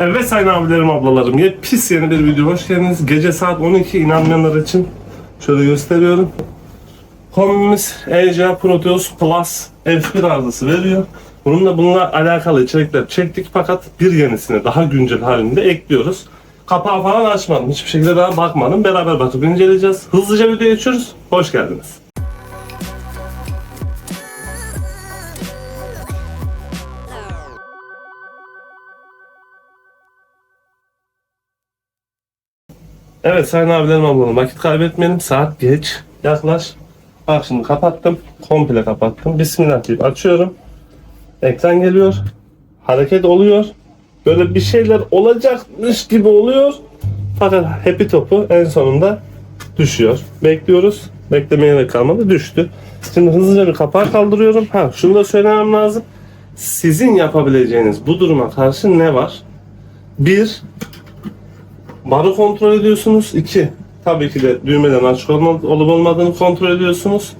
Evet sayın abilerim ablalarım ya pis yeni bir video hoş geldiniz. Gece saat 12 inanmayanlar için şöyle gösteriyorum. Kombimiz ECA Proteus Plus F1 arızası veriyor. Bununla bununla alakalı içerikler çektik fakat bir yenisini daha güncel halinde ekliyoruz. Kapağı falan açmadım. Hiçbir şekilde daha bakmadım. Beraber bakıp inceleyeceğiz. Hızlıca videoya geçiyoruz. Hoş geldiniz. Evet sayın abilerim ablalarım vakit kaybetmeyelim. Saat geç. Yaklaş. Bak şimdi kapattım. Komple kapattım. Bismillah deyip açıyorum. Ekran geliyor. Hareket oluyor. Böyle bir şeyler olacakmış gibi oluyor. Fakat happy topu en sonunda düşüyor. Bekliyoruz. Beklemeye de kalmadı. Düştü. Şimdi hızlıca bir kapağı kaldırıyorum. Ha şunu da söylemem lazım. Sizin yapabileceğiniz bu duruma karşı ne var? Bir, Barı kontrol ediyorsunuz. 2. Tabii ki de düğmeden açık olup olmadığını kontrol ediyorsunuz.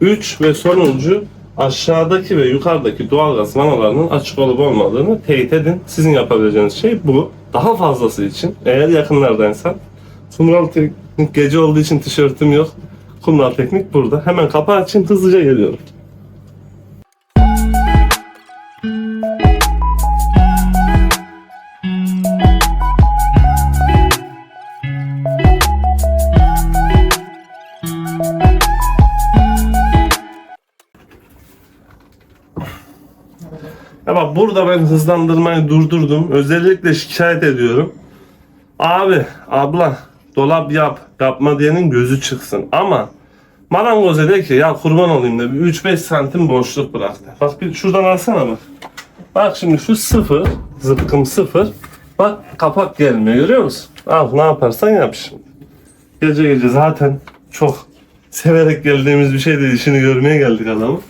3 ve sonuncu aşağıdaki ve yukarıdaki doğalgaz vanalarının açık olup olmadığını teyit edin. Sizin yapabileceğiniz şey bu. Daha fazlası için eğer yakınlardaysan Kumral Teknik gece olduğu için tişörtüm yok. Kumral Teknik burada. Hemen kapağı açın hızlıca geliyorum. Bak burada ben hızlandırmayı durdurdum. Özellikle şikayet ediyorum. Abi, abla dolap yap, yapma diyenin gözü çıksın. Ama marangoza de ki ya kurban olayım da bir 3-5 santim boşluk bıraktı. Bak bir şuradan alsana bak. Bak şimdi şu sıfır, zıpkım sıfır. Bak kapak gelmiyor görüyor musun? Al ne yaparsan yap şimdi. Gece gece zaten çok severek geldiğimiz bir şey değil. İşini görmeye geldik adamı.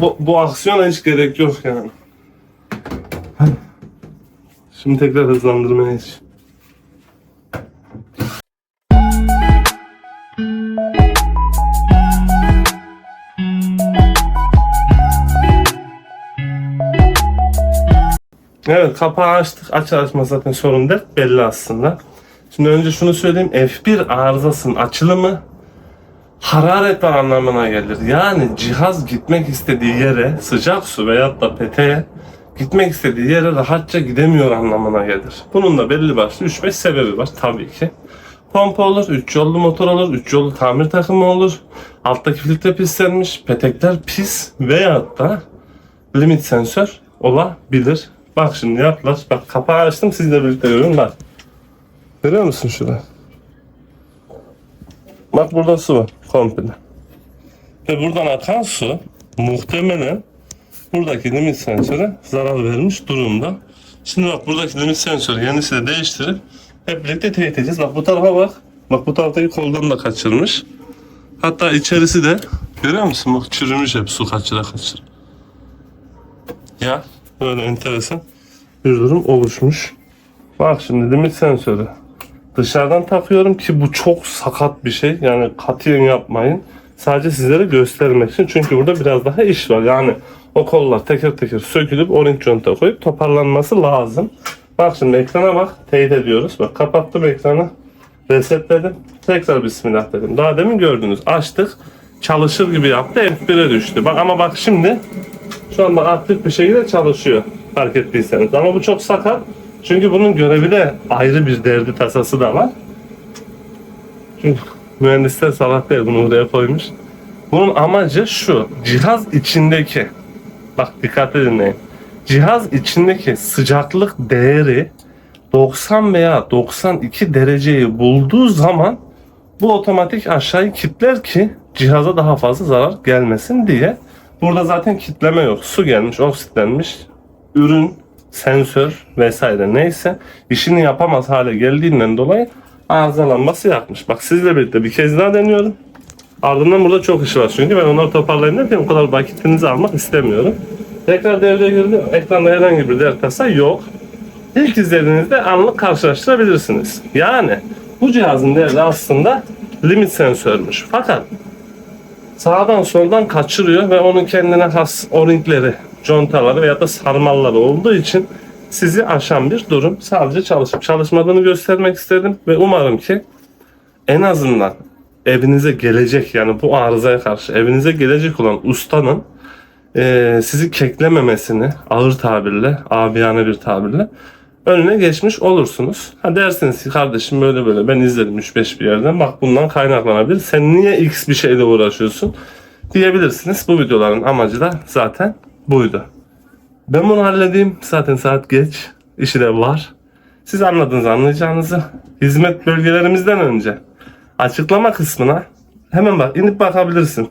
Bu, bu aksiyona hiç gerek yok yani. Şimdi tekrar hızlandırmaya geç. Evet kapağı açtık. Açar açmaz zaten sorun değil. Belli aslında. Şimdi önce şunu söyleyeyim. F1 arızasının açılımı hararet var anlamına gelir. Yani cihaz gitmek istediği yere sıcak su veyahut da peteğe gitmek istediği yere rahatça gidemiyor anlamına gelir. Bunun da belli başlı 3-5 sebebi var tabii ki. Pompa olur, 3 yollu motor olur, 3 yollu tamir takımı olur. Alttaki filtre pislenmiş, petekler pis veyahut da limit sensör olabilir. Bak şimdi yaklaş. Bak kapağı açtım sizle birlikte görün bak. Görüyor musun şurada? Bak burada su var komple. Ve buradan akan su muhtemelen buradaki limit sensöre zarar vermiş durumda. Şimdi bak buradaki limit sensörü yenisi de değiştirip hep birlikte teyit edeceğiz. Bak bu tarafa bak. Bak bu taraftaki koldan da kaçırmış. Hatta içerisi de görüyor musun? Bak çürümüş hep su kaçıra kaçıra. Ya böyle enteresan bir durum oluşmuş. Bak şimdi limit sensörü dışarıdan takıyorum ki bu çok sakat bir şey. Yani katiyen yapmayın. Sadece sizlere göstermek için. Çünkü burada biraz daha iş var. Yani o kollar teker teker sökülüp orange conta koyup toparlanması lazım. Bak şimdi ekrana bak. Teyit ediyoruz. Bak kapattım ekranı. Resetledim. Tekrar bismillah dedim. Daha demin gördünüz. Açtık. Çalışır gibi yaptı. F1'e düştü. Bak ama bak şimdi şu anda aktif bir şekilde çalışıyor. Fark ettiyseniz. Ama bu çok sakat. Çünkü bunun görevi de ayrı bir derdi tasası da var. Çünkü mühendisler salak değil bunu buraya koymuş. Bunun amacı şu. Cihaz içindeki bak dikkatli dinleyin. Cihaz içindeki sıcaklık değeri 90 veya 92 dereceyi bulduğu zaman bu otomatik aşağıyı kilitler ki cihaza daha fazla zarar gelmesin diye. Burada zaten kitleme yok. Su gelmiş, oksitlenmiş. Ürün, sensör vesaire neyse işini yapamaz hale geldiğinden dolayı arızalanması yapmış. Bak sizle birlikte bir kez daha deniyorum. Ardından burada çok iş var çünkü ben onları toparlayayım derken o kadar vakitinizi almak istemiyorum. Tekrar devreye girdi. Ekranda herhangi bir dert tasa yok. İlk izlediğinizde anlık karşılaştırabilirsiniz. Yani bu cihazın değeri aslında limit sensörmüş. Fakat sağdan soldan kaçırıyor ve onun kendine has o-ringleri contaları veya da sarmalları olduğu için sizi aşan bir durum. Sadece çalışıp çalışmadığını göstermek istedim ve umarım ki en azından evinize gelecek yani bu arızaya karşı evinize gelecek olan ustanın eee, sizi keklememesini ağır tabirle, abiyane bir tabirle önüne geçmiş olursunuz. Ha dersiniz ki kardeşim böyle böyle ben izledim 3-5 bir yerden bak bundan kaynaklanabilir. Sen niye X bir şeyle uğraşıyorsun diyebilirsiniz. Bu videoların amacı da zaten buydu. Ben bunu halledeyim. Zaten saat geç. İşi de var. Siz anladınız anlayacağınızı. Hizmet bölgelerimizden önce açıklama kısmına hemen bak inip bakabilirsin.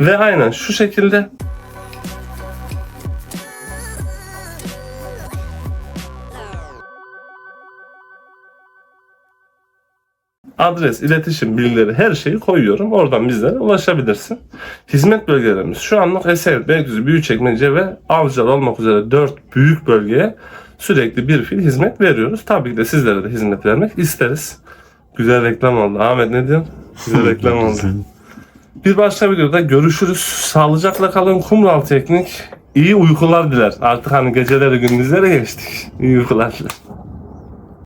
Ve aynen şu şekilde adres, iletişim bilgileri her şeyi koyuyorum. Oradan bizlere ulaşabilirsin. Hizmet bölgelerimiz şu anlık Esenyurt, Beylikdüzü, Büyükçekmece ve Avcılar olmak üzere 4 büyük bölgeye sürekli bir fil hizmet veriyoruz. Tabii ki de sizlere de hizmet vermek isteriz. Güzel reklam oldu. Ahmet ne diyorsun? Güzel reklam oldu. Bir başka videoda görüşürüz. Sağlıcakla kalın. Kumral Teknik. İyi uykular diler. Artık hani geceleri gündüzlere geçtik. İyi uykular diler.